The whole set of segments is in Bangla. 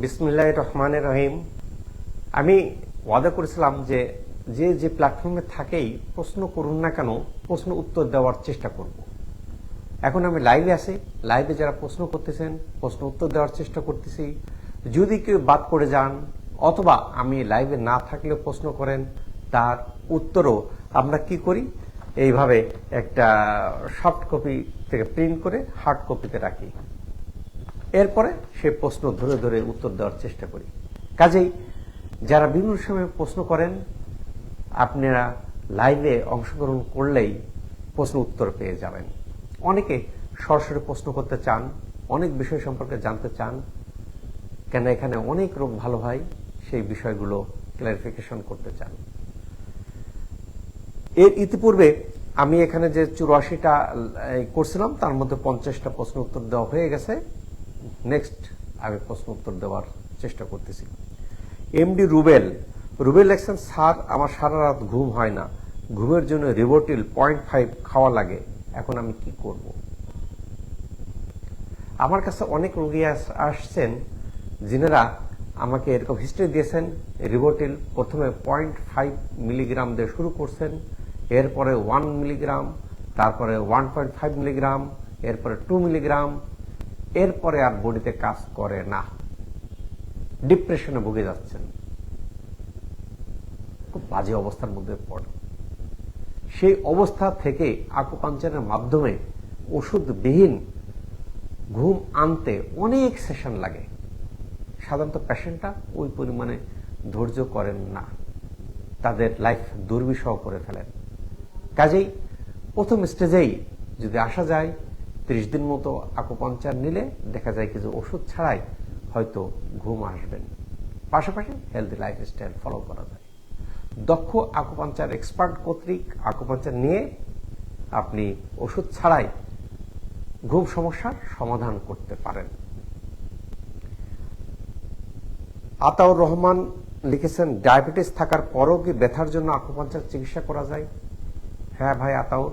বিসমুল্লাহ রহমান রহিম। আমি ওয়াদা করেছিলাম যে যে যে প্ল্যাটফর্মে থাকেই প্রশ্ন করুন না কেন, প্রশ্ন উত্তর দেওয়ার চেষ্টা করব। এখন আমি লাইভে আছি। লাইভে যারা প্রশ্ন করতেছেন, প্রশ্ন উত্তর দেওয়ার চেষ্টা করতেছি। যদি কেউ বাদ করে যান, অথবা আমি লাইভে না থাকলেও প্রশ্ন করেন, তার উত্তরও আমরা কি করি? এইভাবে একটা সফট কপি থেকে প্রিন্ট করে হার্ড কপিতে রাখি। এরপরে সেই প্রশ্ন ধরে ধরে উত্তর দেওয়ার চেষ্টা করি। কাজেই যারা বিভিন্ন সময় প্রশ্ন করেন, আপনারা লাইভে অংশগ্রহণ করলেই প্রশ্ন উত্তর পেয়ে যাবেন। অনেকে সরাসরি প্রশ্ন করতে চান, অনেক বিষয় সম্পর্কে জানতে চান, কেন এখানে অনেক রোগ ভালো হয় সেই বিষয়গুলো ক্লারিফিকেশন করতে চান। এর ইতিপূর্বে আমি এখানে যে চুরাশিটা করছিলাম, তার মধ্যে পঞ্চাশটা প্রশ্ন উত্তর দেওয়া হয়ে গেছে। নেক্সট আমি প্রশ্ন উত্তর দেওয়ার চেষ্টা করতেছি। এমডি রুবেল রুবেল লেখছেন স্যার আমার সারা রাত ঘুম হয় না। ঘুমের জন্য রিবোটিল পয়েন্ট ফাইভ খাওয়া লাগে। এখন আমি কি করব? আমার কাছে অনেক রোগী আসছেন, যিনারা আমাকে এরকম হিস্ট্রি দিয়েছেন রিবোটিল প্রথমে পয়েন্ট ফাইভ মিলিগ্রাম দিয়ে শুরু করছেন, এরপরে ওয়ান মিলিগ্রাম তারপরে ওয়ান পয়েন্ট ফাইভ মিলিগ্রাম এরপরে টু মিলিগ্রাম এরপরে আর বডিতে কাজ করে না। ডিপ্রেশনে ভুগে যাচ্ছেন। খুব বাজে অবস্থার মধ্যে পড়ে সেই অবস্থা থেকে আকুপাঞ্চারের মাধ্যমে ওষুধবিহীন ঘুম আনতে অনেক সেশন লাগে। সাধারণত পেশেন্টটা ওই পরিমাণে ধৈর্য করেন না। তাদের লাইফ দুর্বিষহ করে ফেলেন। কাজেই প্রথম স্টেজেই যদি আসা যায় ত্রিশ দিন মতো আকুপাঞ্চার নিলে দেখা যায় কিছু ওষুধ ছাড়াই হয়তো ঘুম আসবেন। পাশাপাশি হেলদি লাইফস্টাইল ফলো করা যায়। দক্ষ আকুপাঞ্চার এক্সপার্ট কর্তৃক আকুপাঞ্চার নিয়ে আপনি ওষুধ ছাড়াই ঘুম সমস্যার সমাধান করতে পারেন। আতাউর রহমান লিখেছেন, ডায়াবেটিস থাকার পরও কি ব্যথার জন্য আকুপাঞ্চার চিকিৎসা করা যায়? হ্যাঁ ভাই আতাউর।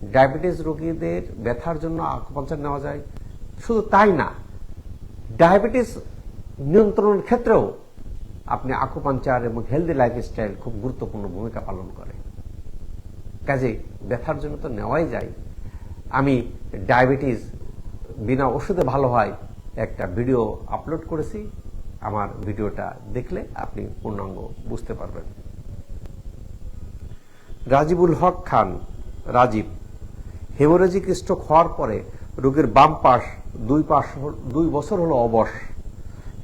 ডায়াবেটিস রোগীদের ব্যথার জন্য আকুপাঞ্চার নেওয়া যায়। শুধু তাই না, ডায়াবেটিস নিয়ন্ত্রণের ক্ষেত্রেও আপনি আকুপাঞ্চার এবং হেলদি লাইফস্টাইল খুব গুরুত্বপূর্ণ ভূমিকা পালন করে। কাজে ব্যথার জন্য তো নেওয়াই যায়। আমি ডায়াবেটিস বিনা ওষুধে ভালো হয় একটা ভিডিও আপলোড করেছি। আমার ভিডিওটা দেখলে আপনি পূর্ণাঙ্গ বুঝতে পারবেন। রাজিবুল হক খান, রাজীব। হেমোরেজিক স্ট্রোক হওয়ার পরে রোগীর বাম পাশ, দুই পাশ দুই বছর হলো অবশ।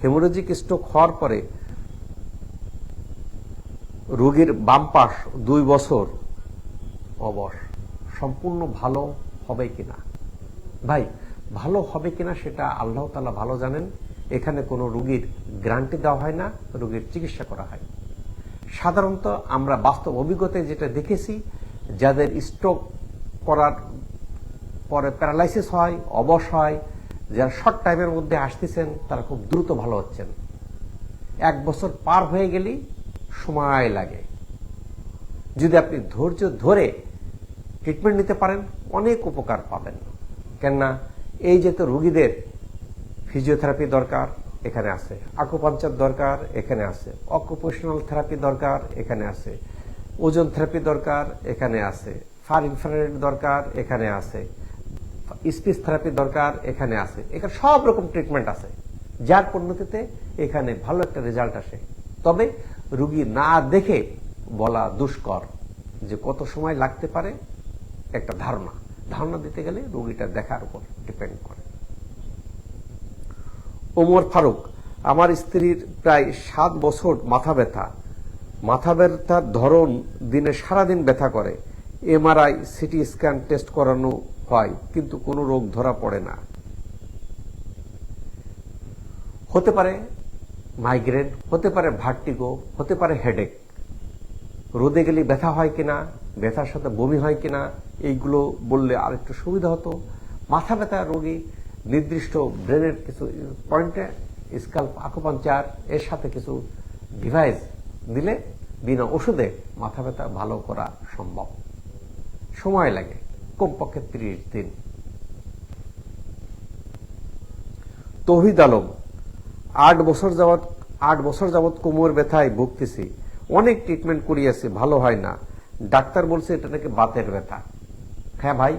হেমোরেজিক স্ট্রোক হওয়ার পরে রোগীর বাম পাশ দুই বছর অবশ। সম্পূর্ণ ভালো হবে কিনা? ভাই, ভালো হবে কিনা সেটা আল্লাহ তালা ভালো জানেন। এখানে কোনো রুগীর গ্যারান্টি দেওয়া হয় না, রোগীর চিকিৎসা করা হয়। সাধারণত আমরা বাস্তব অভিজ্ঞতায় যেটা দেখেছি, যাদের স্ট্রোক করার পরে প্যারালাইসিস হয়, অবশ হয়, যারা শর্ট টাইমের মধ্যে আসতেছেন, তারা খুব দ্রুত ভালো হচ্ছেন। এক বছর পার হয়ে গেলেই সময় লাগে। যদি আপনি ধৈর্য ধরে ট্রিটমেন্ট নিতে পারেন, অনেক উপকার পাবেন। কেননা এই যে তো রুগীদের ফিজিওথেরাপি দরকার, এখানে আছে। আকুপাঞ্চার দরকার, এখানে আছে। অকুপেশনাল থেরাপি দরকার, এখানে আছে। ওজন থেরাপি দরকার, এখানে আছে। ফার ইনফ্রারেড দরকার, এখানে আছে। স্পিচ থেরাপি দরকার এখানে আছে। এখানে সব রকম ট্রিটমেন্ট আছে। যার পরিণতিতে এখানে ভালো একটা রেজাল্ট আসে। তবে রুগী না দেখে বলা দুষ্কর যে কত সময় লাগতে পারে, একটা ধারণা। ধারণা দিতে গেলে রোগীটা দেখার উপর ডিপেন্ড করে। ওমর ফারুক, আমার স্ত্রীর প্রায় সাত বছর মাথা ব্যথা। মাথা ব্যথার ধরন দিনে সারাদিন ব্যথা করে। এমআরআই, সিটি স্ক্যান, টেস্ট করানো হয়, কিন্তু কোনো রোগ ধরা পড়ে না। হতে পারে মাইগ্রেন হতে পারে ভার্টিগো হতে পারে হেডেক রোদে গেলে ব্যথা হয় কিনা, ব্যথার সাথে বমি হয় কিনা, এইগুলো বললে আর একটু সুবিধা হতো। মাথা ব্যথা রোগী নির্দিষ্ট ব্রেনের কিছু পয়েন্টে স্কাল্প আকুপাঞ্চার এর সাথে কিছু ডিভাইস দিলে বিনা ওষুধে মাথা ব্যথা ভালো করা সম্ভব। সময় লাগে। কমপক্ষে ত্রিশ দিন। তহিদ আলম, আট বছর যাবৎ, আট বছর যাবৎ কোমর ব্যথায় ভুগতেছি। অনেক ট্রিটমেন্ট করিয়েছি, ভালো হয় না। ডাক্তার বলছে এটা নাকি বাতের ব্যথা। হ্যাঁ ভাই,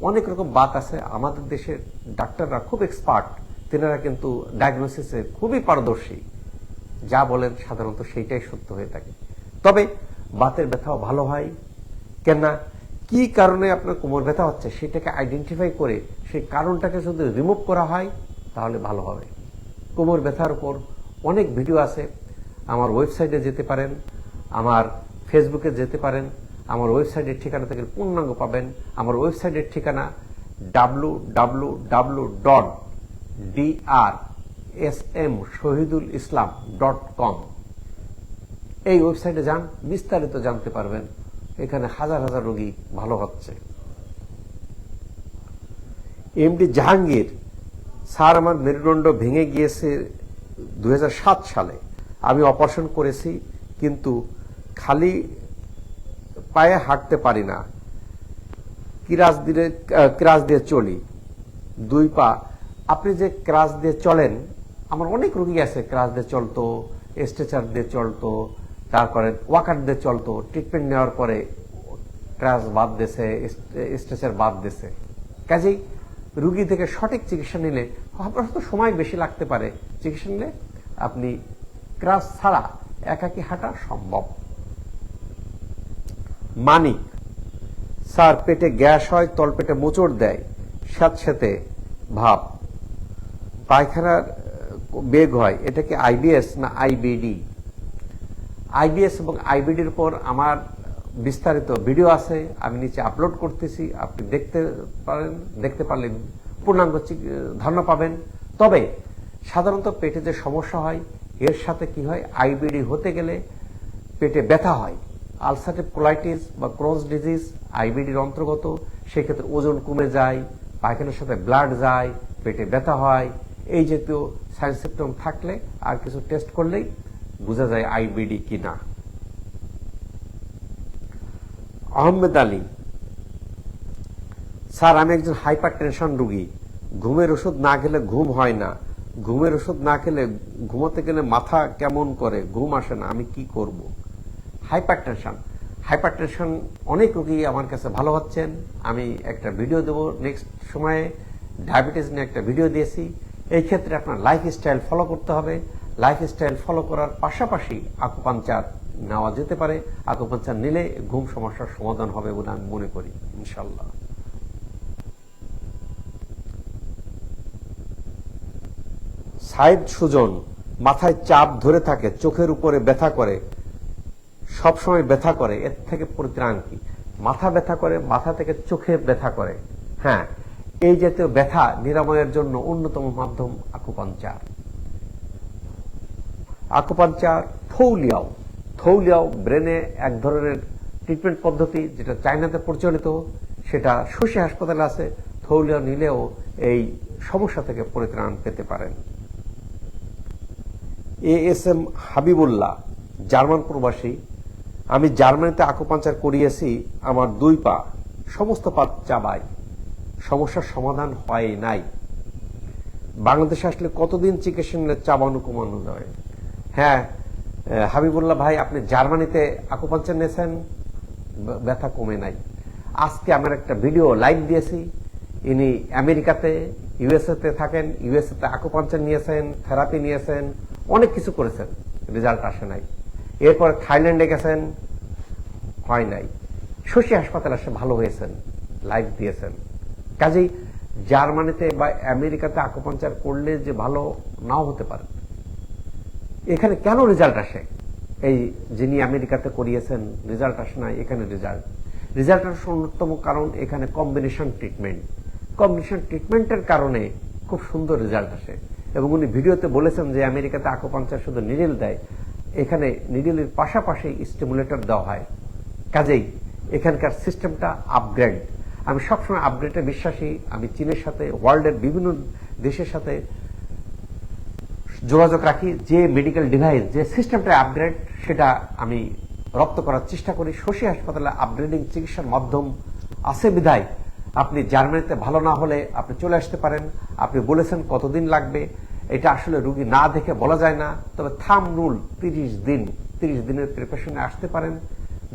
অনেক রকম বাত আছে। আমাদের দেশের ডাক্তাররা খুব এক্সপার্ট তেনারা কিন্তু ডায়াগনোসিসে খুবই পারদর্শী। যা বলেন সাধারণত সেইটাই সত্য হয়ে থাকে। তবে বাতের ব্যথাও ভালো হয়। কেননা কি কারণে আপনার কোমর ব্যথা হচ্ছে সেটাকে আইডেন্টিফাই করে সেই কারণটাকে যদি রিমুভ করা হয়, তাহলে ভালো হবে। কোমর ব্যথার উপর অনেক ভিডিও আছে। আমার ওয়েবসাইটে যেতে পারেন, আমার ফেসবুকে যেতে পারেন, আমার ওয়েবসাইটের ঠিকানা থেকে পূর্ণাঙ্গ পাবেন। আমার ওয়েবসাইটের ঠিকানা W W W dot DR S M Shahidul Islam dot com এই ওয়েবসাইটে যান, বিস্তারিত জানতে পারবেন। এখানে হাজার হাজার রোগী ভালো হচ্ছে। এমডি জাহাঙ্গীর, স্যার আমার মেরুদণ্ড ভেঙে গিয়েছে দুই হাজার সাত সালে। আমি অপারেশন করেছি, কিন্তু খালি পায়ে হাঁটতে পারি না। কিরাস দিয়ে ক্রাস দিয়ে চলি। দুই পা, আপনি যে ক্রাস দিয়ে চলেন, আমার অনেক রোগী আছে ক্রাস দিয়ে চলতো, স্ট্রেচার দিয়ে চলতো তারপরে ওয়াকার দিয়ে চলতো ট্রিটমেন্ট নেওয়ার পরে ক্রাস বাদ দিয়েছে স্ট্রেচার বাদ দিয়েছে। কাজেই রুগী থেকে সঠিক চিকিৎসা নিলে আপনার হয়তো সময় বেশি লাগতে পারে। চিকিৎসা নিলে আপনি ক্রাস ছাড়া একাকি হাঁটা সম্ভব। মানিক, স্যার পেটে গ্যাস হয়, তলপেটে মোচড় দেয় স্যাঁতস্যাঁতে ভাব। পায়খানার বেগ হয়, এটা কি আইবিএস না আইবিডি আইবিএস এবং আইবিডির উপর আমার বিস্তারিত ভিডিও আছে। আমি নিচে আপলোড করতেছি। আপনি দেখতে পারেন, দেখতে পারলে পূর্ণাঙ্গ ধারণা পাবেন। তবে সাধারণত পেটে যে সমস্যা হয়, এর সাথে কি হয়? আইবিডি হতে গেলে পেটে ব্যথা হয়। আলসারেটিভ কোলাইটিস বা ক্রস ডিজিজ আইবিডির অন্তর্গত, সেক্ষেত্রে ওজন কমে যায়, পায়খানার সাথে ব্লাড যায়, পেটে ব্যথা হয়। এই জাতীয় সাইন সিমটম থাকলে আর কিছু টেস্ট করলেই বোঝা যায় আইবিডি কি না আহমেদ আলী, স্যার, আমি একজন হাইপার টেনশন রুগী। ঘুমের ওষুধ না খেলে ঘুম হয় না। ঘুমের ওষুধ না খেলে ঘুমোতে গেলে মাথা কেমন করে? ঘুম আসে না, আমি কি করব? হাইপার টেনশন হাইপার টেনশন অনেক রুগী আমার কাছে ভালো হচ্ছেন। আমি একটা ভিডিও দেবো নেক্সট সময়ে। ডায়াবেটিস নিয়ে একটা ভিডিও দিয়েছি। এই ক্ষেত্রে আপনার লাইফ স্টাইল ফলো করতে হবে। লাইফ স্টাইল ফলো করার পাশাপাশি আকুপাঞ্চার নেওয়া যেতে পারে। আকুপাঞ্চার নিলে ঘুম সমস্যার সমাধান হবে বলে আমি মনে করি ইনশাল্লাহ সাইড সুজন মাথায় চাপ ধরে থাকে, চোখের উপরে ব্যথা করে। সব সময় ব্যথা করে, এর থেকে পরিত্রাণ কি? মাথা ব্যথা করে, মাথা থেকে চোখে ব্যথা করে। হ্যাঁ এই জাতীয় ব্যথা নিরাময়ের জন্য অন্যতম মাধ্যম আকুপাঞ্চার আকুপাঞ্চার থৌলিয়াও। থৌলিয়াও ব্রেনে এক ধরনের ট্রিটমেন্ট পদ্ধতি যেটা চায়নাতে প্রচলিত। সেটা শশী হাসপাতালে আছে। থৌলিয়াও নিলেও এই সমস্যা থেকে পরিত্রাণ পেতে পারেন। A S M Habibullah, German প্রবাসী। আমি জার্মানিতে আকুপাঞ্চার করিয়েছি, আমার দুই পা, সমস্ত পা চাবাই সমস্যার সমাধান হয় নাই। বাংলাদেশে আসলে কতদিন চিকিৎসা নিলে চাবানো কমানো যায়? হ্যাঁ হাবিবুল্লাহ ভাই, আপনি জার্মানিতে আকুপাঞ্চার নিয়েছেন ব্যথা কমে নাই। আজকে আমার একটা ভিডিও লাইভ দিয়েছি। ইনি আমেরিকাতে, ইউএসএতে থাকেন, ইউএসএতে আকুপাঞ্চার নিয়েছেন, থেরাপি নিয়েছেন, অনেক কিছু করেছেন। রেজাল্ট আসে নাই। এরপর থাইল্যান্ডে গেছেন, হয় নাই। শশী হাসপাতালে আসে ভালো হয়েছেন, লাইভ দিয়েছেন। কাজেই জার্মানিতে বা আমেরিকাতে আকুপাঞ্চার করলে যে ভালো নাও হতে পারে। এখানে কেন রেজাল্ট আসে? এই যিনি আমেরিকাতে করিয়েছেন, রেজাল্ট আসে না, এখানে রেজাল্ট। রেজাল্ট আসার অন্যতম কারণ এখানে কম্বিনেশন ট্রিটমেন্ট কম্বিনেশন ট্রিটমেন্টের কারণে খুব সুন্দর রেজাল্ট আসে। এবং উনি ভিডিওতে বলেছেন যে আমেরিকাতে আকুপাঞ্চার শুধু নিডেল দেয়, এখানে নিডেলের পাশাপাশি স্টিমুলেটর দেওয়া হয়। কাজেই এখানকার সিস্টেমটা আপগ্রেড আমি সবসময় আপগ্রেডে বিশ্বাসী। আমি চীনের সাথে ওয়ার্ল্ডের বিভিন্ন দেশের সাথে যোগাযোগ রাখি, যে মেডিকেল ডিভাইস যে সিস্টেমটা আপগ্রেড সেটা আমি রপ্ত করার চেষ্টা করি। শশী হাসপাতালে আপগ্রেডিং চিকিৎসার মাধ্যম আছে বিধায় আপনি জার্মানিতে ভালো না হলে আপনি চলে আসতে পারেন। আপনি বলেছেন কতদিন লাগবে। এটা আসলে রুগী না দেখে বলা যায় না। তবে থাম রুল, তিরিশ দিন, তিরিশ দিনের প্রিপারেশনে আসতে পারেন।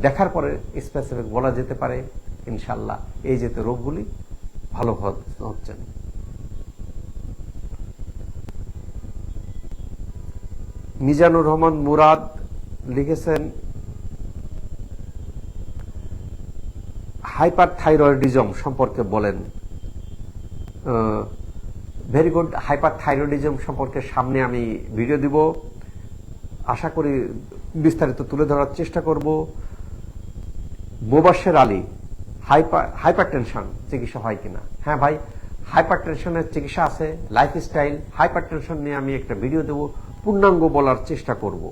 দেখার পরে স্পেসিফিক বলা যেতে পারে। ইনশাল্লাহ এই যেতে রোগগুলি ভালো হচ্ছেন মিজানুর রহমান মুরাদ লিখেছেন হাইপার থাইরয়েডিজম সম্পর্কে বলেন। ভেরি গুড হাইপার থাইরয়েডিজম সম্পর্কে সামনে আমি ভিডিও দিব। আশা করি বিস্তারিত তুলে ধরার চেষ্টা করব। Mobasher Ali, hyper hypertension চিকিৎসা হয় কিনা? হ্যাঁ ভাই হাইপার টেনশনের চিকিৎসা আছে, লাইফস্টাইল হাইপার টেনশন নিয়ে আমি একটা ভিডিও দেব। পূর্ণাঙ্গ বলার চেষ্টা করব।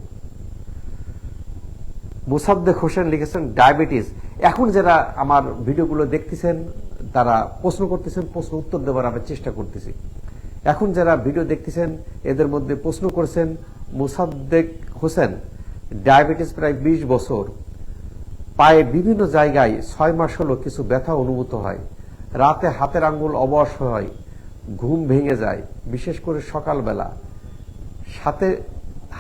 মুসাদ্দেক হোসেন লিখেছেন, ডায়াবেটিস। এখন যারা আমার ভিডিওগুলো দেখতেছেন, তারা প্রশ্ন করতেছেন, প্রশ্ন উত্তর দেওয়ার আমি চেষ্টা করতেছি। এখন যারা ভিডিও দেখতেছেন, এদের মধ্যে প্রশ্ন করেছেন, মুসাদ্দেক হোসেন, ডায়াবেটিস প্রায় ২০ বছর। পায়ে বিভিন্ন জায়গায় ছয় মাস হলো কিছু ব্যথা অনুভূত হয়। রাতে হাতের আঙ্গুল অবশ হয়, ঘুম ভেঙে যায়, বিশেষ করে সকালবেলা। সাথে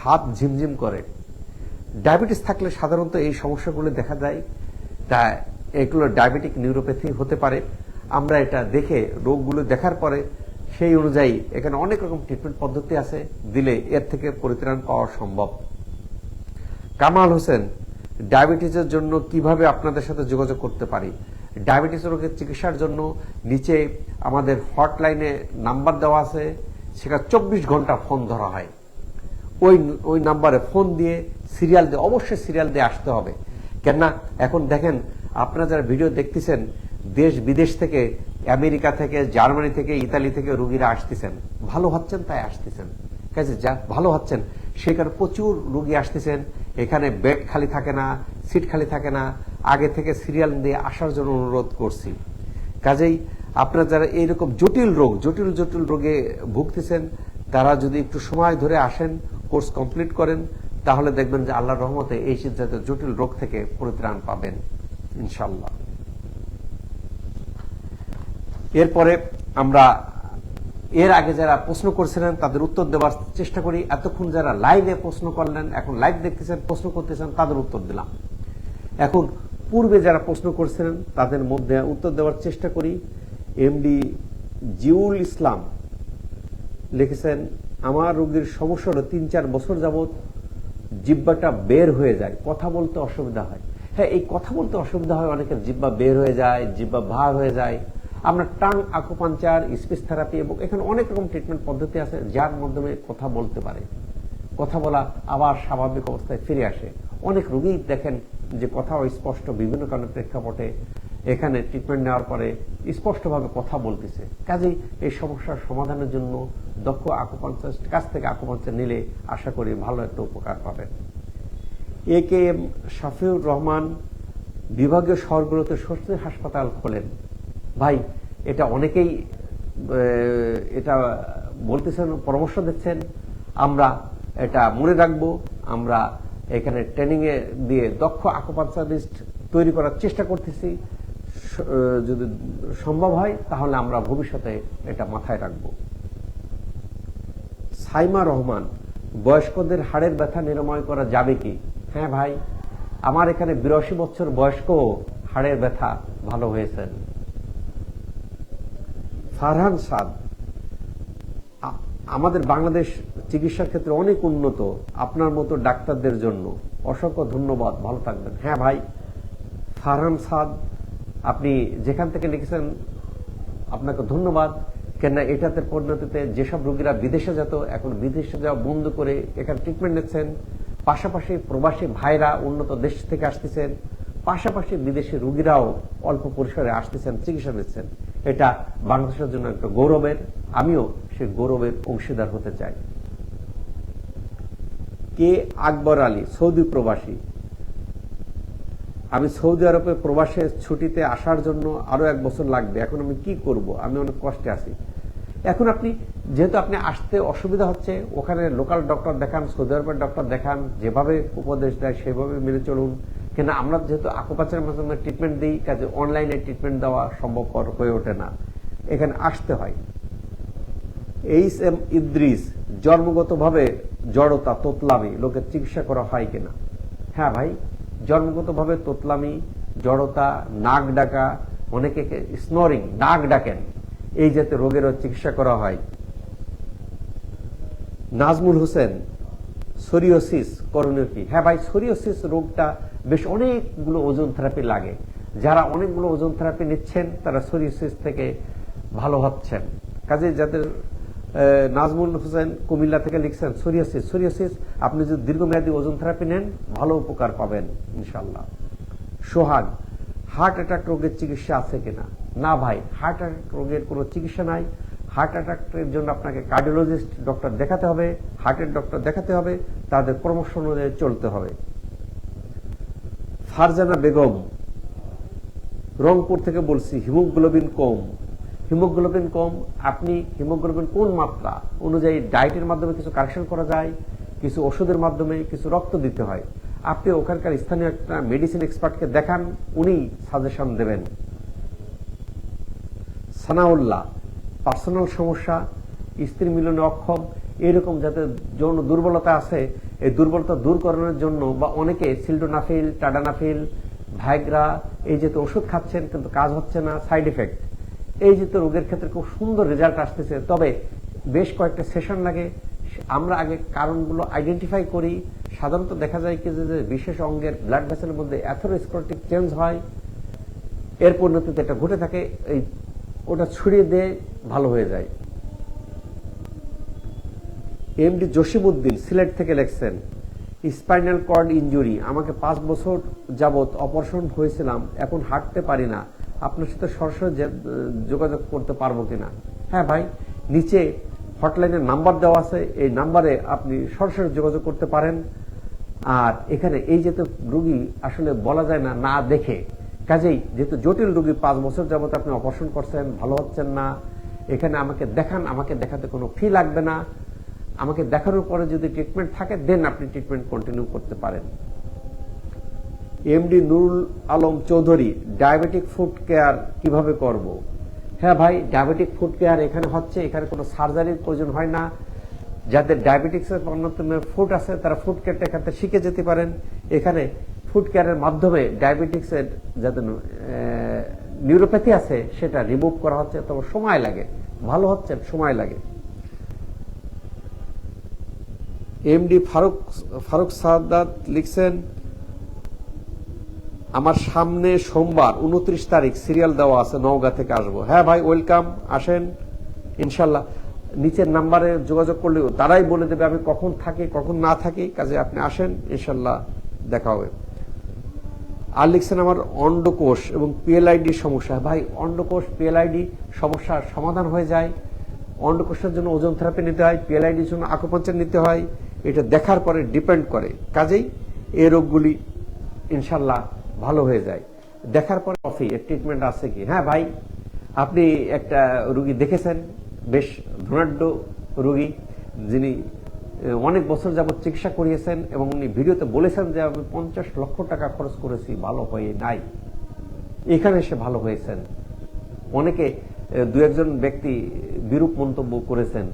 হাত ঝিমঝিম করে। ডায়াবেটিস থাকলে সাধারণত এই সমস্যাগুলো দেখা যায় এগুলো ডায়াবেটিক নিউরোপ্যাথি হতে পারে। আমরা এটা দেখে রোগগুলো দেখার পরে সেই অনুযায়ী এখানে অনেক রকম ট্রিটমেন্ট পদ্ধতি আছে দিলে এর থেকে পরিত্রাণ পাওয়া সম্ভব। কামাল হোসেন, ডায়াবেটিসের জন্য কীভাবে আপনাদের সাথে যোগাযোগ করতে পারি? ডায়াবেটিস রোগের চিকিৎসার জন্য নিচে আমাদের হটলাইনে নাম্বার দেওয়া আছে। সেখানে চব্বিশ ঘণ্টা ফোন ধরা হয়। ওই ওই নাম্বারে ফোন দিয়ে সিরিয়াল দিয়ে, অবশ্যই সিরিয়াল দিয়ে আসতে হবে। কেননা, এখন দেখেন, আপনারা যারা ভিডিও দেখতেছেন, দেশ বিদেশ থেকে, আমেরিকা থেকে, জার্মানি থেকে, ইতালি থেকে রুগীরা আসতেছেন। ভালো হচ্ছেন, তাই আসতেছেন। কাজে যা ভালো হচ্ছেন সেখানে প্রচুর রুগী আসতেছেন। এখানে বেড খালি থাকে না, সিট খালি থাকে না। আগে থেকে সিরিয়াল দিয়ে আসার জন্য অনুরোধ করছি। কাজেই আপনারা যারা এইরকম জটিল রোগ, জটিল জটিল রোগে ভুগতেছেন, তারা যদি একটু সময় ধরে আসেন কোর্স কমপ্লিট করেন, তাহলে দেখবেন যে আল্লাহর রহমতে এই জাতীয় জটিল রোগ থেকে পরিত্রাণ পাবেন ইনশাল্লাহ এরপরে আমরা এর আগে যারা প্রশ্ন করছিলেন, তাদের উত্তর দেওয়ার চেষ্টা করি। এতক্ষণ যারা লাইভে প্রশ্ন করলেন, এখন লাইভ দেখতেছেন, প্রশ্ন করতেছেন, তাদের উত্তর দিলাম। এখন পূর্বে যারা প্রশ্ন করছিলেন, তাদের মধ্যে উত্তর দেওয়ার চেষ্টা করি। এমডি জিউল ইসলাম লিখেছেন আমার রোগীর সমস্যা হলো তিন চার বছর যাবৎ জিব্বাটা বের হয়ে যায়। কথা বলতে অসুবিধা হয়। হ্যাঁ এই কথা বলতে অসুবিধা হয় অনেকের জিব্বা বের হয়ে যায়, জিব্বা ভার হয়ে যায়। আমরা টাং, আকুপাঞ্চার, স্পেস থেরাপি এবং এখানে অনেক রকম ট্রিটমেন্ট পদ্ধতি আছে যার মাধ্যমে কথা বলতে পারে। কথা বলা আবার স্বাভাবিক অবস্থায় ফিরে আসে। অনেক রোগী দেখেন যে কথা স্পষ্ট, বিভিন্ন কারণে প্রেক্ষাপটে এখানে ট্রিটমেন্ট নেওয়ার পরে স্পষ্টভাবে কথা বলতেছে। কাজেই এই সমস্যার সমাধানের জন্য দক্ষ আকুপাঞ্চার কাছ থেকে আকুপাঞ্চার নিলে আশা করি ভালো একটা উপকার পাবেন এ কে এম শাফিউর রহমান বিভাগীয় শহরগুলোতে স্বস্তি হাসপাতাল খোলেন। ভাই, এটা অনেকেই এটা বলতেছেন, পরামর্শ দিচ্ছেন। আমরা এটা মনে রাখব, আমরা এখানে ট্রেনিংয়ে দিয়ে দক্ষ আকুপাঞ্চারিস্ট তৈরি করার চেষ্টা করতেছি। যদি সম্ভব হয়, তাহলে আমরা ভবিষ্যতে এটা মাথায় রাখব। সাইমা রহমান, বয়স্কদের হাড়ের ব্যথা নিরাময় করা যাবে কি? হ্যাঁ ভাই, আমার এখানে বিরাশি বছর বয়স্ক হাড়ের ব্যথা ভালো হয়েছেন ফারহান সাদ আমাদের বাংলাদেশ চিকিৎসার ক্ষেত্রে অনেক উন্নত, আপনার মতো ডাক্তারদের জন্য। অসংখ্য ধন্যবাদ, ভালো থাকবেন। হ্যাঁ ভাই, ফারহান সাদ আপনি যেখান থেকে লিখেছেন, আপনাকে ধন্যবাদ। কেননা এটাতে পরিণতিতে যেসব রোগীরা বিদেশে যেত, এখন বিদেশে যাওয়া বন্ধ করে এখানে ট্রিটমেন্ট নিচ্ছেন। পাশাপাশি প্রবাসী ভাইরা উন্নত দেশ থেকে আসতেছেন। পাশাপাশি বিদেশি রোগীরাও অল্প পরিসরে আসতেছেন, চিকিৎসা নিচ্ছেন। এটা বাংলাদেশের জন্য একটা গৌরবের, আমিও সেই গৌরবের অংশীদার হতে চাই। কে আকবর আলী, সৌদি প্রবাসী আমি সৌদি আরবে প্রবাসে ছুটিতে আসার জন্য আরও এক বছর লাগবে। এখন আমি কি করব? আমি অনেক কষ্টে আছি। এখন আপনি, যেহেতু আপনি আসতে অসুবিধা হচ্ছে, ওখানে লোকাল ডক্টর দেখান, সৌদি আরবের ডক্টর দেখান, যেভাবে উপদেশ দেয় সেভাবে মেনে চলুন। কিন্তু আমরা যেহেতু আকুপাচারের মাধ্যমে ট্রিটমেন্ট দিই, কাজে অনলাইনে ট্রিটমেন্ট দেওয়া সম্ভবপর হয়ে ওঠে না। এখানে আসতে হয়। এইচ এম ইদ্রিস, জন্মগতভাবে জড়তা তোতলামি লোকের চিকিৎসা করা হয় কিনা? হ্যাঁ ভাই জন্মগতভাবে তোতলামি, জড়তা, নাক ডাকা, অনেকে স্নোরিং নাক ডাকেন, এই জাতীয় রোগেরও চিকিৎসা করা হয়। নাজমুল হোসেন, সোরিওসিস করণীয় কি? হ্যাঁ ভাই, সোরিওসিস রোগটা বেশ অনেকগুলো ওজন থেরাপি লাগে। যারা অনেকগুলো ওজন থেরাপি নিচ্ছেন, তারা সোরিওসিস থেকে ভালো হচ্ছেন। কাজে যাদের নাজমুল হোসেন কুমিল্লা থেকে লিখছেন, সোরিয়াসিস সোরিয়াসিস, আপনি যদি দীর্ঘমেয়াদী ওজন থেরাপি নেন, ভালো উপকার পাবেন ইনশাল্লাহ সোহাগ, হার্ট অ্যাটাক রোগের চিকিৎসা আছে কিনা? না ভাই, হার্ট অ্যাটাক রোগের কোনো চিকিৎসা নাই। হার্ট অ্যাটাকের জন্য আপনাকে কার্ডিওলজিস্ট, ডক্টর দেখাতে হবে, হার্টের ডক্টর দেখাতে হবে, তাদের পরামর্শ অনুযায়ী চলতে হবে। ফারজানা বেগম, রংপুর থেকে বলছি, হিমোগ্লোবিন কম। হিমোগ্লোবিন কম, আপনি হিমোগ্লোবিন কোন মাত্রা অনুযায়ী ডায়েটের মাধ্যমে কিছু কারেকশন করা যায়, কিছু ওষুধের মাধ্যমে কিছু রক্ত দিতে হয়, আপনি ওখানকার স্থানীয় একটা মেডিসিন এক্সপার্টকে দেখান, উনি সাজেশন দেবেন। সানাউল্লাহ পার্সোনাল সমস্যা স্ত্রী মিলনে অক্ষম, এরকম যাতে যৌন দুর্বলতা আছে, এই দুর্বলতা দূর করানোর জন্য বা অনেকে সিল্ডোনাফিল টাডানাফিল ভাইগ্রা এই যেহেতু ওষুধ খাচ্ছেন কিন্তু কাজ হচ্ছে না সাইড এফেক্ট এই যেহেতু রোগের ক্ষেত্রে খুব সুন্দর রেজাল্ট আসতেছে, তবে বেশ কয়েকটা সেশন লাগে। আমরা আগে কারণগুলো আইডেন্টিফাই করি। সাধারণত দেখা যায় কি যে বিশেষ অঙ্গের ব্লাড ভেসেলের মধ্যে অ্যাথোরোস্ক্রোটিক চেঞ্জ হয়। এর পরিণতিতে এটা ঘটে থাকে, এই ওটা ছড়িয়ে দিয়ে ভালো হয়ে যায়। এমডি জসিমউদ্দিন, সিলেট থেকে লেখছেন স্পাইনাল কর্ড ইনজুরি আমাকে পাঁচ বছর যাবত অপারেশন হয়েছিলাম, এখন হাঁটতে পারি না। আপনার সাথে সরাসরি যোগাযোগ করতে পারব কিনা? হ্যাঁ ভাই, নিচে হটলাইনের নাম্বার দেওয়া আছে, এই নাম্বারে আপনি সরাসরি যোগাযোগ করতে পারেন। আর এখানে এই যেহেতু রুগী আসলে বলা যায় না না দেখে। কাজেই যেহেতু জটিল রুগী, পাঁচ বছর যাবত আপনি অপারেশন করছেন, ভালো হচ্ছেন না, এখানে আমাকে দেখান, আমাকে দেখাতে কোনো ফি লাগবে না। আমাকে দেখানোর পরে যদি ট্রিটমেন্ট থাকে দেন আপনি ট্রিটমেন্ট কন্টিনিউ করতে পারেন। MD Nurul Alam Chowdhury, diabetic food care কীভাবে করব? হ্যাঁ ভাই, ডায়াবেটিক ফুড কেয়ার এখানে হচ্ছে, এখানে কোনো সার্জারির প্রয়োজন হয় না। যাদের ডায়াবেটিক্সের অন্যতম ফুড আছে, তারা ফুড কেয়ারটা এখান থেকে শিখে যেতে পারেন। এখানে ফুড কেয়ারের মাধ্যমে ডায়াবেটিক্সের যাদের নিউরোপ্যাথি আছে, সেটা রিমুভ করা হচ্ছে তবে সময় লাগে। ভালো হচ্ছে, সময় লাগে। এমডি ফারুক ফারুক সাদাত লিখছেন আমার সামনে সোমবার উনত্রিশ তারিখ সিরিয়াল দেওয়া আছে নওগাঁ থেকে আসব। হ্যাঁ ভাই, ওয়েলকাম। আসেন। ইনশাল্লাহ। নিচের নাম্বারে যোগাযোগ করলে তারাই বলে দেবে আমি কখন থাকি, কখন না থাকি। কাজে আপনি আসেন, ইনশাল্লাহ দেখা হবে। আর লিখছেন আমার অন্ডকোষ এবং পিএলআইডি সমস্যা। ভাই, অন্ডকোষ, পিএলআইডি সমস্যার সমাধান হয়ে যায়। অন্ডকোষের জন্য ওজন থেরাপি নিতে হয়, পিএলআইডির জন্য আকুপাঞ্চার নিতে হয়। এটা দেখার পরে ডিপেন্ড করে। কাজেই এই রোগগুলি, ইনশাল্লাহ ভালো হয়ে যায়। দেখার পরে কফি ট্রিটমেন্ট আছে কি? হ্যাঁ ভাই, আপনি একটা রুগী দেখেছেন, বেশ ধনাঢ্য রুগী, যিনি অনেক বছর যাবত চিকিৎসা করিয়েছেন এবং উনি ভিডিওতে বলেছেন যে আমি পঞ্চাশ লক্ষ টাকা খরচ করেছি, ভালো হয়ে নাই। এখানে এসে ভালো হয়েছেন। অনেকে দু একজন ব্যক্তি বিরূপ মন্তব্য করেছেন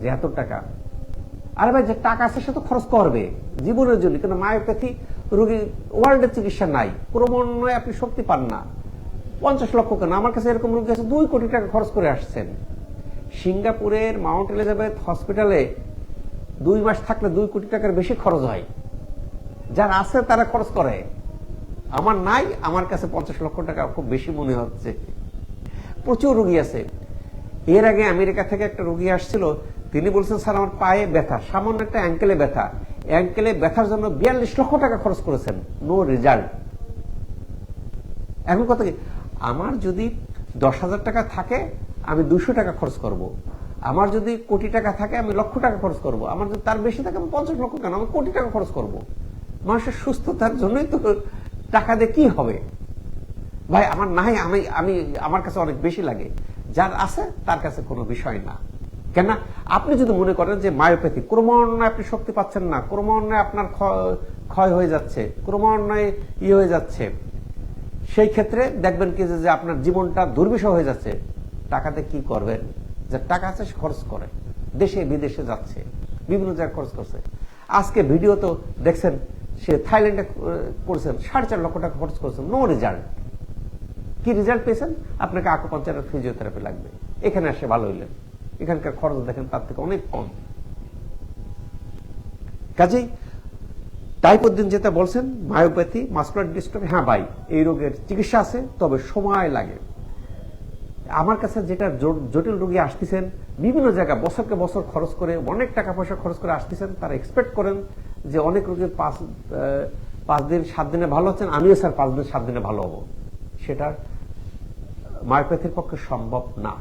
যে এত টাকা। আরে ভাই, যে টাকা আছে সে তো খরচ করবে, জীবনের জন্য। কিন্তু মায়োপ্যাথি রোগী ওয়ার্ল্ডের চিকিৎসা নাই। ক্রমান্বয়ে আপনি শক্তি পান না। পঞ্চাশ লক্ষ কেন? আমার কাছে এরকম রুগী আছে, দুই কোটি টাকা খরচ করে আসছেন। সিঙ্গাপুরের মাউন্ট এলিজাবেথ হসপিটালে দুই মাস থাকলে দুই কোটি টাকার বেশি খরচ হয়। যারা আছে, তারা খরচ করে। আমার নাই, আমার কাছে পঞ্চাশ লক্ষ টাকা খুব বেশি মনে হচ্ছে। প্রচুর রুগী আছে। এর আগে আমেরিকা থেকে একটা রুগী আসছিল। তিনি বলছেন, স্যার, আমার পায়ে ব্যথা, সামান্য একটা অ্যাঙ্কেলে ব্যথা। অ্যাঙ্কেলে ব্যথার জন্য বিয়াল্লিশ লক্ষ টাকা খরচ করেছেন। নো রেজাল্ট এখন কথা কি? আমার যদি দশ হাজার টাকা থাকে, আমি দুশো টাকা খরচ করব। আমার যদি কোটি টাকা থাকে, আমি লক্ষ টাকা খরচ করব। আমার যদি তার বেশি থাকে, আমি পঞ্চাশ লক্ষ কেন? আমি কোটি টাকা খরচ করব। মানুষের সুস্থতার জন্যই তো টাকা দিয়ে কি হবে? ভাই, আমার নাই, আমি আমি, আমার কাছে অনেক বেশি লাগে। যার আছে, তার কাছে কোনো বিষয় না। কেন আপনি যদি মনে করেন যে মায়োপ্যাথি ক্রমান্বয়ে আপনি শক্তি পাচ্ছেন না, ক্রমান্বয়ে আপনার ক্ষয় হয়ে যাচ্ছে, ক্রমান্বয়ে ইয়ে হয়ে যাচ্ছে, সেই ক্ষেত্রে দেখবেন কি যে আপনার জীবনটা দুর্বিষহ হয়ে যাচ্ছে। টাকাতে কি করবেন? যে টাকা আছে খরচ করে। দেশে, বিদেশে যাচ্ছে। বিভিন্ন জায়গায় খরচ করছে। আজকে ভিডিও তো দেখছেন, সে থাইল্যান্ডে করেছেন সাড়ে চার লক্ষ টাকা খরচ করেছেন নো রেজাল্ট কি রেজাল্ট পেয়েছেন? আপনাকে আকুপাঞ্চারের ফিজিওথেরাপি লাগবে। এখানে আসে ভালো হইলেন। এখানকার খরচ দেখেন তার থেকে অনেক কম। কাজেই টাইপোদ্দিন যেটা বলছেন মায়োপ্যাথি মাস্কুলার ডিস্ট্রফি হ্যাঁ ভাই, এই রোগের চিকিৎসা আছে, তবে সময় লাগে। আমার কাছে যেটা জটিল রোগী আসতেছেন, বিভিন্ন জায়গায় বছরকে বছর খরচ করে, অনেক টাকা পয়সা খরচ করে আসতেছেন, তারা এক্সপেক্ট করেন যে অনেক রোগী পাঁচ পাঁচ দিন, সাত দিনে ভালো হচ্ছেন, আমিও স্যার পাঁচ দিন, সাত দিনে ভালো হব। সেটা মায়োপ্যাথির পক্ষে সম্ভব না।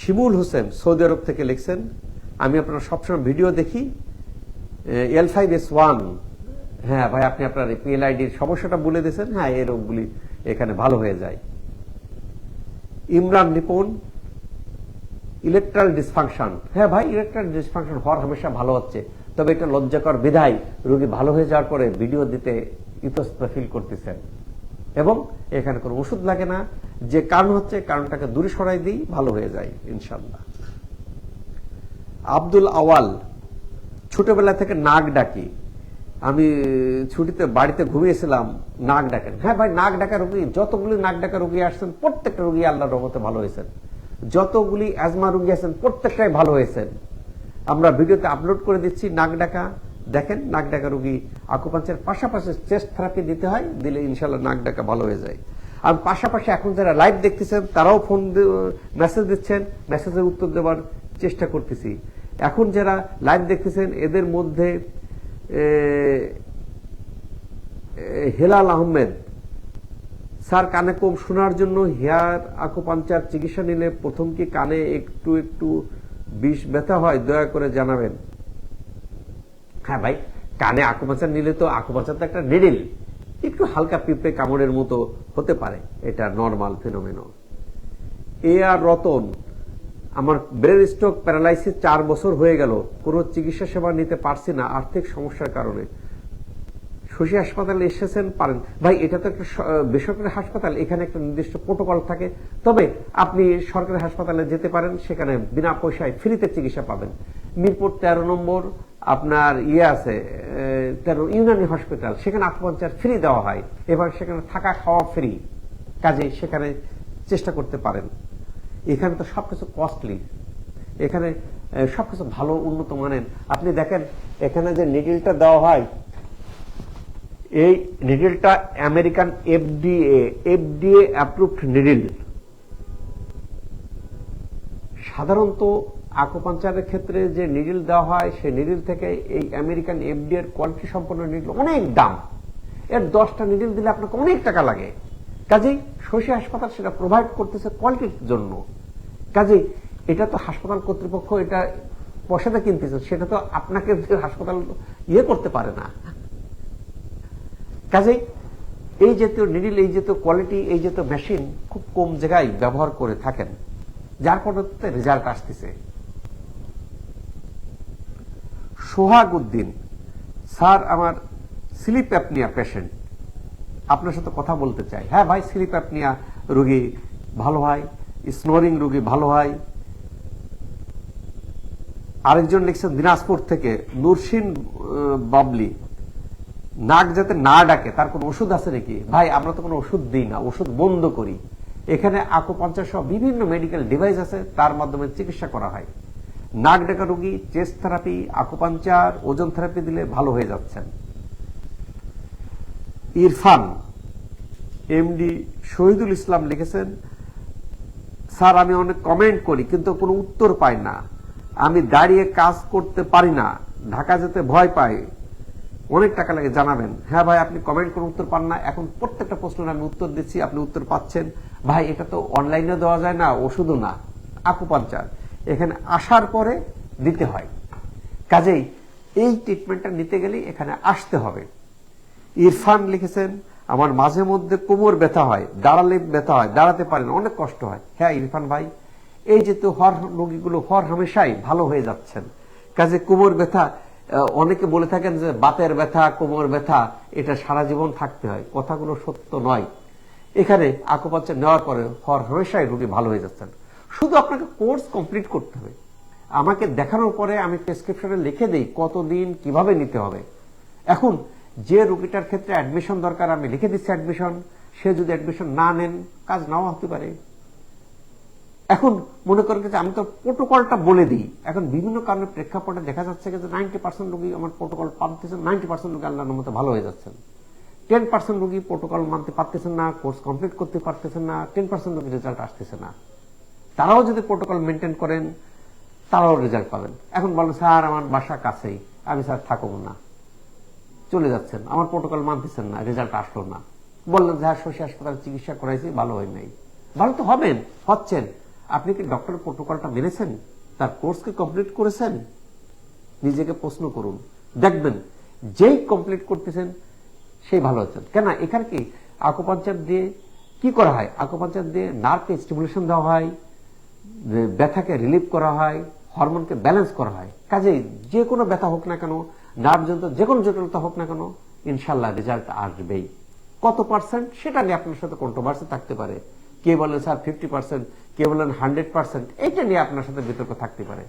শিমুল হোসেন সৌদি আরব থেকে লিখছেন, আমি আপনার সবসময় ভিডিও দেখি এল ফাইভ এস ওয়ান। হ্যাঁ ভাই, আপনি আপনার পিএল আইডির সমস্যাটা বলে দিয়েছেন হ্যাঁ এই রোগগুলি এখানে ভালো হয়ে যায়। Imran Nipun, erectile dysfunction. হ্যাঁ ভাই, ইলেকট্রাল ডিসফাংশন হওয়ার হামেশা ভালো হচ্ছে, তবে এটা লজ্জাকর বিধায় রোগী ভালো হয়ে যাওয়ার পরে ভিডিও দিতে ইতস্ত ফিল করতেছেন। এবং এখানে কোনো ওষুধ লাগে না। যে কারণ হচ্ছে, কারণটাকে দূরে সরাই দিই, ভালো হয়ে যায় ইনশাল্লাহ আব্দুল আওয়াল, ছোটবেলা থেকে নাক ডাকি। আমি ছুটিতে বাড়িতে ঘুমিয়েছিলাম নাক ডাকেন। হ্যাঁ ভাই নাক ডাকা রোগী, যতগুলি নাক ডাকা রোগী আসছেন, প্রত্যেকটা রোগী আল্লাহর রহমতে ভালো হয়েছেন। যতগুলি অ্যাজমা রোগী আছেন, প্রত্যেকটাই ভালো হয়েছেন। আমরা ভিডিওতে আপলোড করে দিচ্ছি নাক ডাকা। দেখেন নাক ডাকা রুগী আকুপাঞ্চের পাশাপাশি চেস্ট থেরাপি দিতে হয়, দিলে ইনশাল্লাহ নাক ডাকা ভালো হয়ে যায়। আর পাশাপাশি এখন যারা লাইভ দেখতেছেন, তারাও ফোন মেসেজ দিচ্ছেন মেসেজের উত্তর দেওয়ার চেষ্টা করতেছি। এখন যারা লাইভ দেখতেছেন, এদের মধ্যে হেলাল আহমেদ। স্যার, কানে কম শোনার জন্য হেয়ার আকুপাঞ্চার চিকিৎসা নিলে প্রথম কি কানে একটু একটু বিষ ব্যথা হয়? দয়া করে জানাবেন। হ্যাঁ ভাই, কানে আকুপাঞ্চার নিলে তো আকুপাঞ্চার তো একটা নিডিল একটু হালকা পিঁপড়ে কামড়ের মতো হতে পারে, এটা নর্মাল ফেনোমেনো এ আর রতন, আমার ব্রেন স্ট্রোক প্যারালাইসিস চার বছর হয়ে গেল, কোনো চিকিৎসা সেবা নিতে পারছি না, আর্থিক সমস্যার কারণে। শশী হাসপাতালে এসেছেন, পারেন। ভাই, এটা তো একটা বেসরকারি হাসপাতাল, এখানে একটা নির্দিষ্ট প্রোটোকল থাকে। তবে আপনি সরকারি হাসপাতালে যেতে পারেন, সেখানে বিনা পয়সায় ফ্রিতে চিকিৎসা পাবেন। মিরপুর তেরো নম্বর আপনার ইয়ে আছে ইউনানি হসপিটাল সেখানে আকুপাঞ্চার ফ্রি দেওয়া হয়। এবার সেখানে থাকা খাওয়া ফ্রি কাজে সেখানে চেষ্টা করতে পারেন। এখানে তো সবকিছু কস্টলি এখানে আহ, সবকিছু ভালো উন্নত মানের। আপনি দেখেন এখানে যে নিডিলটা দেওয়া হয় এই নিডিলটা American FDA FDA approved needle সাধারণত আকুপাঞ্চারের ক্ষেত্রে যে নিডিল দেওয়া হয়, সেই নিডিল থেকে এই আমেরিকান এফডি এর কোয়ালিটি সম্পন্ন নিডিল অনেক দাম। এর দশটা নিডিল দিলে আপনাকে অনেক টাকা লাগে। কাজেই শশী হাসপাতাল সেটা প্রোভাইড করতেছে কোয়ালিটির জন্য। কাজেই এটা তো হাসপাতাল কর্তৃপক্ষ এটা পয়সাটা কিনতেছে, সেটা তো আপনাকে হাসপাতাল ইয়ে করতে পারে না। কাজেই এই জাতীয় নিডিল, এই জাতীয় কোয়ালিটি এই জাতীয় মেশিন খুব কম জায়গায় ব্যবহার করে থাকেন, যার ফলে রেজাল্ট আসতেছে। সোহাগ উদ্দিন স্যার আমার স্লিপ অ্যাপনিয়া পেশেন্ট। আপনার সাথে কথা বলতে চাই। হ্যাঁ ভাই, স্লিপ অ্যাপনিয়া রোগী ভালো হয়, স্নোরিং রোগী ভালো হয়। আরেকজন লিখছেন, দিনাজপুর থেকে নুরসিন বাবলি, নাক যাতে না ডাকে, তার কোনো ওষুধ আছে নাকি? ভাই, আমরা তো কোনো ওষুধ দিই না, ওষুধ বন্ধ করি। এখানে আকুপাঞ্চার সহ বিভিন্ন মেডিকেল ডিভাইস আছে, তার মাধ্যমে চিকিৎসা করা হয়। নাক ডাকা রোগী, চেস্ট থেরাপি আকুপাঞ্চার ওজন থেরাপি দিলে ভালো হয়ে যাচ্ছেন। ইরফান, এমডি শহীদুল ইসলাম লিখেছেন, স্যার, আমি অনেক কমেন্ট করি, কিন্তু কোনো উত্তর পাই না। আমি দাঁড়িয়ে কাজ করতে পারি না। ঢাকা যেতে ভয় পাই। অনেক টাকা লাগে, জানাবেন। হ্যাঁ ভাই, আপনি কমেন্ট করে উত্তর পান না। এখন প্রত্যেকটা প্রশ্নের আমি উত্তর দিচ্ছি, আপনি উত্তর পাচ্ছেন। ভাই, এটা তো অনলাইনে দেওয়া যায় না, ওষুধও না। আকুপাঞ্চার এখানে আসার পরে দিতে হয়। কাজেই এই ট্রিটমেন্টটা নিতে গেলে এখানে আসতে হবে। ইরফান লিখেছেন, আমার মাঝে মধ্যে কোমর ব্যথা হয়, দাঁড়ালে ব্যথা হয়, দাঁড়াতে পারে না, অনেক কষ্ট হয়। হ্যাঁ ইরফান ভাই, এই যে তো হর রোগীগুলো হর হামেশাই ভালো হয়ে যাচ্ছেন। কাজে কোমর ব্যথা অনেকে বলে থাকেন যে বাতের ব্যথা, কোমর ব্যথা, এটা সারা জীবন থাকতে হয়। কথাগুলো সত্য নয়। এখানে আকুপাঞ্চার নেওয়ার পরে হর হমেশাই রোগী ভালো হয়ে যাচ্ছেন। শুধু আপনাকে কোর্স কমপ্লিট করতে হবে। আমাকে দেখানোর পরে আমি প্রেসক্রিপশনে লিখে দেই কতদিন কীভাবে নিতে হবে। এখন যে রুগীটার ক্ষেত্রে অ্যাডমিশন দরকার, আমি লিখে দিচ্ছি অ্যাডমিশন সে যদি অ্যাডমিশন না নেন, কাজ নাও হতে পারে। এখন মনে করেন যে আমি তো প্রোটোকলটা বলে দিই। এখন বিভিন্ন কারণে প্রেক্ষাপটে দেখা যাচ্ছে যে নাইনটি পার্সেন্ট রুগী আমার প্রোটোকল পাচ্ছেন নাইনটি পার্সেন্ট রোগী আল্লাহর মতো ভালো হয়ে যাচ্ছেন। টেন পার্সেন্ট রুগী প্রোটোকল মানতে পারতেছেন না কোর্স কমপ্লিট করতে পারতেছেন না টেন পার্সেন্ট রোগী রেজাল্ট আসতেছে না। তারাও যদি প্রোটোকল মেনটেন করেন, তারাও রেজাল্ট পাবেন। এখন বলেন, স্যার, আমার বাসা কাছেই। আমি, স্যার থাকব না। চলে যাচ্ছেন। আমার প্রোটোকল মানতেছেন না। রেজাল্ট আসলো না। বললেন যে হ্যাঁ শশী হাসপাতালে চিকিৎসা করাইছি, ভালো হয় নাই। ভালো তো হবেন, হচ্ছেন। আপনি কি ডক্টরের প্রোটোকলটা মেনেছেন? তার কোর্সকে কমপ্লিট করেছেন? নিজেকে প্রশ্ন করুন। দেখবেন, যেই কমপ্লিট করতেছেন, সেই ভালো হচ্ছেন কেন এখানে কি? আকুপাঞ্চার দিয়ে কি করা হয়? আকুপাঞ্চার দিয়ে নার্ভকে স্টিমুলেশন দেওয়া হয়। ব্যথাকে রিলিভ করা হয় হরমোনকে ব্যালেন্স করা হয়। কাজেই যে কোনো ব্যথা হোক না কেন নার্ভ জনিত যে কোনো জটিলতা হোক না কেন ইনশাল্লাহ রেজাল্ট আসবেই। কত পার্সেন্ট সেটা নিয়ে আপনার সাথে কন্ট্রোভার্সি থাকতে পারে। কে বলেন, স্যার ফিফটি পার্সেন্ট কে বলেন হান্ড্রেড পার্সেন্ট এইটা নিয়ে আপনার সাথে বিতর্ক থাকতে পারে।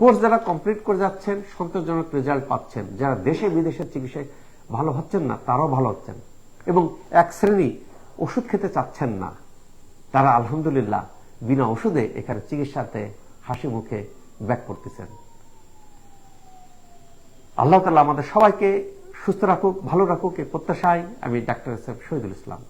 কোর্স যারা কমপ্লিট করে যাচ্ছেন, সন্তোষজনক রেজাল্ট পাচ্ছেন। যারা দেশে বিদেশের চিকিৎসায় ভালো হচ্ছেন না, তারাও ভালো হচ্ছেন। এবং এক শ্রেণি ওষুধ খেতে চাচ্ছেন না, তারা আলহামদুলিল্লাহ বিনা ওষুধে এখানে চিকিৎসাতে হাসি মুখে ব্যাক করতেছেন। আল্লাহ তালা আমাদের সবাইকে সুস্থ রাখুক, ভালো রাখুক এই প্রত্যাশায় আমি ডাক্তার সাহেব শহীদুল ইসলাম।